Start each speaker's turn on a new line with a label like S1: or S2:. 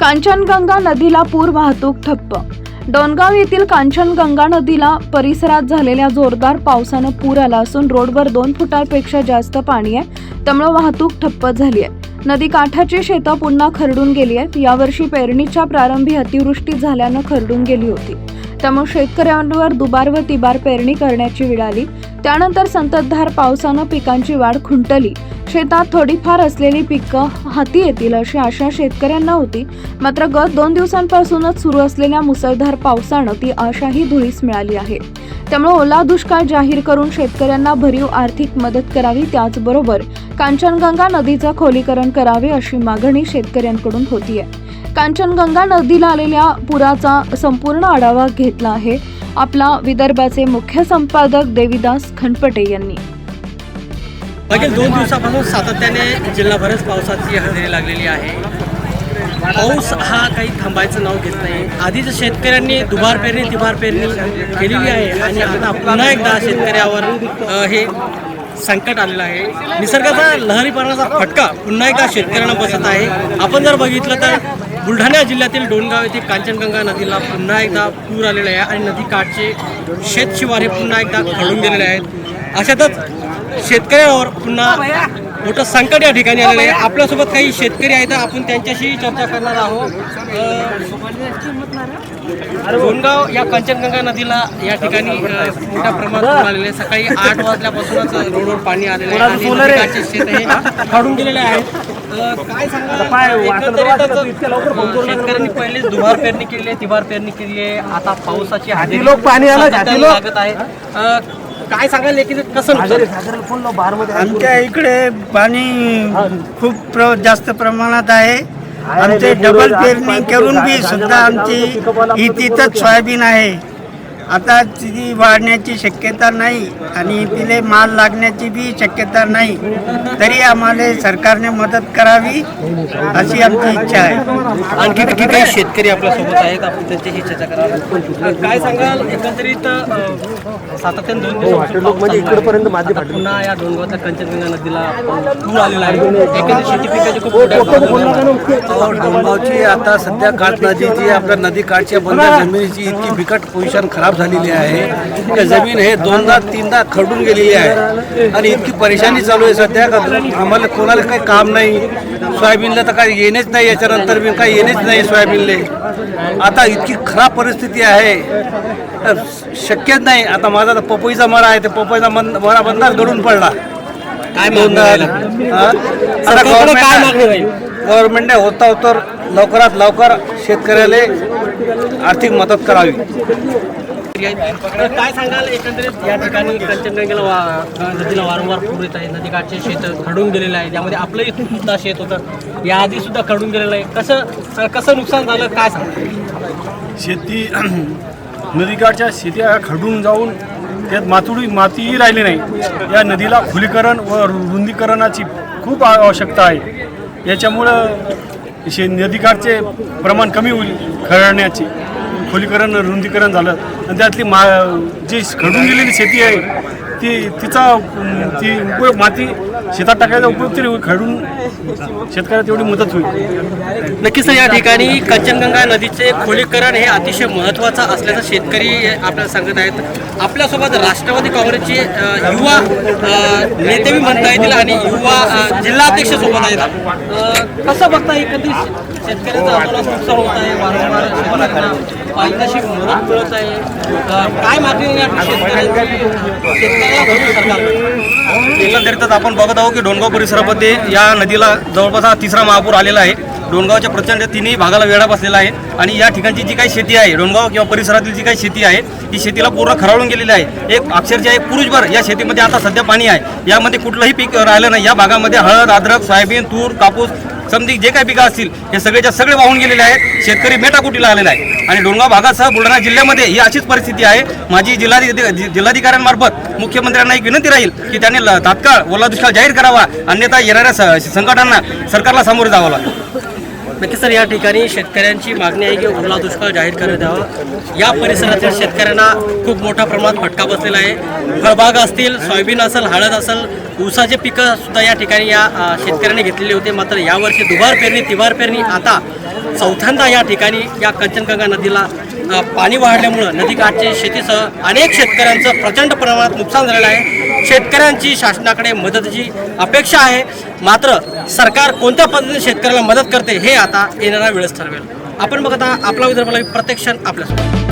S1: कांचनगंगा नदीला पूर वाहतूक ठप्प. डोनगाव येथील कांचनगंगा नदीला परिसरात झालेल्या जोरदार पावसानं पूर आला असून रोडवर दोन फुटापेक्षा जास्त पाणी आहे त्यामुळे वाहतूक ठप्प झाली आहे. नदी काठाची शेतं पुन्हा खरडून गेली आहेत. यावर्षी पेरणीच्या प्रारंभी अतिवृष्टी झाल्यानं खरडून गेली होती. त्यामुळे शेतकऱ्यांवर दुबार व तिबार पेरणी करण्याची वेळ आली. त्यानंतर संततधार पावसानं पिकांची वाढ खुंटली. शेतात थोडीफार असलेली पिकं हाती येतील अशी आशा शेतकऱ्यांना होती. मात्र गत दोन दिवसांपासूनच सुरू असलेल्या मुसळधार पावसानं ती आशाही धुळीस मिळाली आहे. त्यामुळे ओला दुष्काळ जाहीर करून शेतकऱ्यांना भरीव आर्थिक मदत करावी त्याचबरोबर कांचनगंगा नदीचं खोलीकरण करावे अशी मागणी शेतकऱ्यांकडून होतीये. कांचनगंगा नदीला आलेल्या पुराचा संपूर्ण आढावा घेतला आहे. आपला विदर्भाचे मुख्य संपादक देवीदास खंडपटे यांनी.
S2: मागील दोन दिवसापासून सातत्याने जिल्हाभरच पावसाची हजेरी लागलेली आहे. पाऊस हा काही थांबायचं नाव घेत नाही. आधीच शेतकऱ्यांनी दुबार पेरणी तिबार पेरणी केलेली आहे आणि आता पुन्हा एकदा शेतकऱ्यावर हे संकट आलेलं आहे. निसर्गाचा लहरीपणाचा फटका पुन्हा एकदा शेतकऱ्यांना बसत आहे. आपण जर बघितलं तर बुलढाणा जिल्ह्यातील डोणगाव येथे कांचनगंगा नदीला पुन्हा एकदा पूर आलेला आहे आणि नदीकाठचे शेतशिवारे पुन्हा एकदा खळून गेलेले आहेत. अशातच शेतकऱ्यावर पुन्हा मोठं संकट या ठिकाणी आलेलं आहे. आपल्यासोबत काही शेतकरी आहेत आपण त्यांच्याशी चर्चा करणार आहोत. अ, डोणगाव या कांचनगंगा नदीला या ठिकाणी मोठ्या प्रमाणात पूर आलेले आहे. सकाळी आठ वाजल्यापासूनच रोडवर पाणी आलेलं आहे शेत हे फाडून गेलेले आहेत. काय सांगा शेतकऱ्यांनी पहिलेच दुबार पेरणी केली आहे तिबार पेरणी केली आहे. आता पावसाची
S3: लोक.
S2: लागत आहे. काय सांगाल एकंदरीत कसं नुकसान?
S4: आमच्या इकडे पाणी खूप प्र जास्त प्रमाणात आहे. आमचे डबल पेरणी करून बी सुद्धा आमची इथं सोयाबीन आहे. आता ती वाढण्याची शक्यता नाही आणि तिले माल लागण्याची बी शक्यता नाही. तरी आम्हाला सरकारने मदत करावी अशी आमची इच्छा आहे.
S2: आणखी काही काही शेतकरी आपल्यासोबत आहेत? आपण त्यांच्याशी चर्चा करा काय सांगाल? एकंदरीत सातत्याने दोन
S3: म्हणजे माती
S2: आता पुन्हा या डोंगराच्या कंचनगंगा नदीला पूर आलेला आहे. एकंदरीत शेती पिकाची खूप प्रमाणात
S5: अहो, डोंगावची आता सध्या काठ नदीची आपल्या नदी काठच्या बंद जमिनीची इतकी बिकट पोझिशन खराब झालेली आहे. की जमीन हे दोनदा तीनदा खरडून गेलेली आहे. आणि इतकी परेशानी चालू आहे सध्या का आम्हाला कोणाला काही काम नाही. सोयाबीनला तर काही येणेच नाही याच्यानंतर बी काही येणेच नाही सोयाबीनले. आता इतकी खराब परिस्थिती आहे. शक्यच नाही. आता माझा तर पपईचा मरा आहे. ते पपईचा मन मरा बंदाच गडून पडला.
S2: काय
S5: दोनदा? आता गव्हर्नमेंट गव्हर्नमेंटने होता होता लवकरात लवकर शेतकऱ्याला आर्थिक मदत करावी.
S2: तर काय सांगाल एकंदरीत या ठिकाणी कंचनगंगेला वा नदीला वारंवार पूर येत आहे. नदीकाठचे शेत खडून गेलेलं आहे त्यामध्ये आपलंही सुद्धा शेत होतं. याआधी सुद्धा खडून गेलेलं आहे. कसं कसं नुकसान झालं काय सांग
S6: शेती नदीकाठच्या शेती खडून जाऊन त्यात मातुडी मातीही राहिली नाही. या नदीला खुलीकरण व रुंदीकरणाची खूप आवश्यकता आहे. याच्यामुळं शे नदीकाठचे प्रमाण कमी होईल खरडण्याची खोलीकरण रुंदीकरण झालं. आणि त्यातली मा जी घडून गेलेली शेती आहे ती तिचा ती उपयोग माती शेतात टाकायचा उपयोग तरी होईल. खडून शेतकऱ्याला तेवढी मदत होईल.
S2: नक्कीच या ठिकाणी कंचनगंगा नदीचे खोलीकरण हे अतिशय महत्त्वाचं असल्याचं शेतकरी आपल्याला सांगत आहेत. आपल्यासोबत राष्ट्रवादी काँग्रेसचे युवा नेते बी म्हणता येतील आणि युवा जिल्हाध्यक्ष सोबत आहेत. कसं बघता एकंदरीत शेतकऱ्याचं आंदोलन नुकसान होत आहे? वारंवार शेतकऱ्यांना पाहिजे मदत मिळत आहे. अ, काय मागणी शेतकऱ्यांची? शेतकऱ्याला
S7: आपण बघत आहोत की डोणगाव परिसरामध्ये या नदीला जवळपास हा तिसरा महापूर आलेला आहे. डोणगावच्या प्रचंड तिन्ही भागाला वेढा बसलेला आहे आणि या ठिकाणची जी काही शेती आहे डोणगाव किंवा परिसरातील जी काही शेती आहे ती शेतीला पूर्ण खराळून गेलेली आहे. एक अक्षरशः एक पुरुषभर या शेतीमध्ये आता सध्या पाणी आहे. यामध्ये कुठलंही पीक राहिलं नाही. या भागामध्ये हळद अद्रक सोयाबीन तूर कापूस समधी जे काही पिकं असतील हे सगळेच्या सगळे वाहून गेलेले आहेत. शेतकरी मेटाकुटीला आलेला आहे. आणि डोंगराव भागासह बुलढाणा जिल्ह्यामध्ये ही अशीच परिस्थिती आहे. माझी जिल्हाधिकारी जिल्हाधिकाऱ्यांमार्फत मुख्यमंत्र्यांना एक विनंती राहील की त्यांनी तात्काळ ओला दुष्काळ जाहीर करावा. अन्यथा येणाऱ्या स- संकटांना सरकारला सामोरे जावं लागेल.
S2: नक्की सर या ठिकाणी शेतकऱ्यांची मागणी आहे की ओला दुष्काळ जाहीर करण्यात यावा. या परिसरातील शेतकऱ्यांना खूप मोठ्या प्रमाणात फटका बसलेला आहे. फळबाग असतील सोयाबीन असेल हळद असेल ऊसाचे पिकं सुद्धा या ठिकाणी या शेतकऱ्यांनी घेतलेली होते. मात्र यावर्षी दुबार पेरणी तिबार पेरणी आता चौथ्यांदा या ठिकाणी या कंचनगंगा नदीला पाणी वाढल्यामुळं नदीकाठच्या शेतीसह अनेक शेतकऱ्यांचं प्रचंड प्रमाणात नुकसान झालेलं आहे. शेतकऱ्यांची शासनाकडे मदतीची अपेक्षा आहे. मात्र सरकार कोणत्या पद्धतीने शेतकऱ्याला मदत करते हे आता येणारा वेळच ठरवेल. आपण बघता आपला विदर्भाला प्रत्यक्षात आपल्यासोबत.